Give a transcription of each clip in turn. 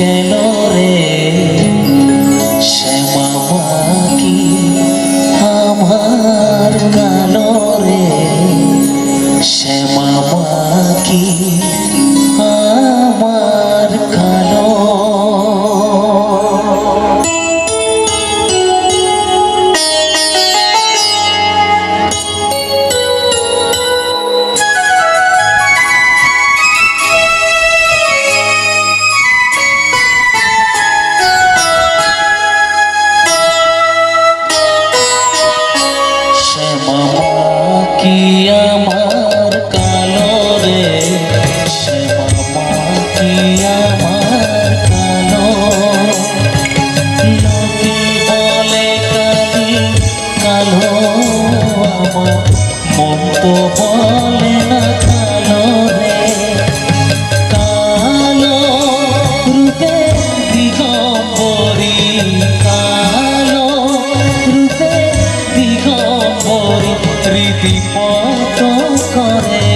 can العالمين Digambari পত করে।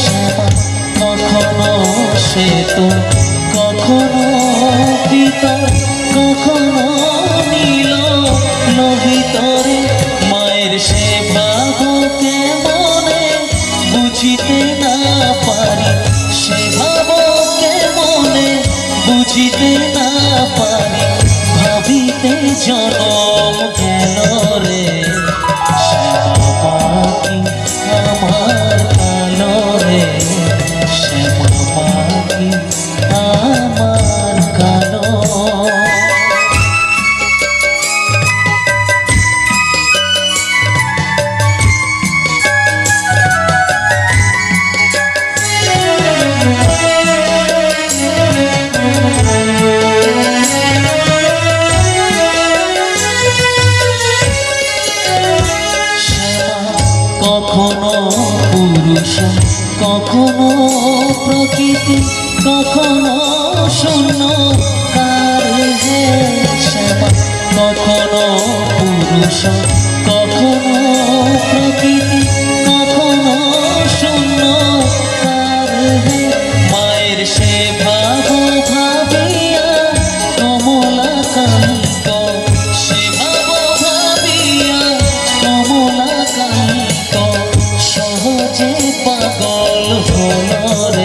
শ্যামা, কখনো সে তো কখনো কখনো নীল। লোহিতরে মায়ের সে ভাব কেমনে বুঝিতে না পারি সে ভাব কেমনে বুঝিতে না পারি, ভাবিতে কখনো পুরুষ, কখনো প্রকৃতি, কখনো শূন্য কার হে শ্যামা কখনো পুরুষ, কখনো প্রকৃতি, কখনো শূন্য পাগল হলো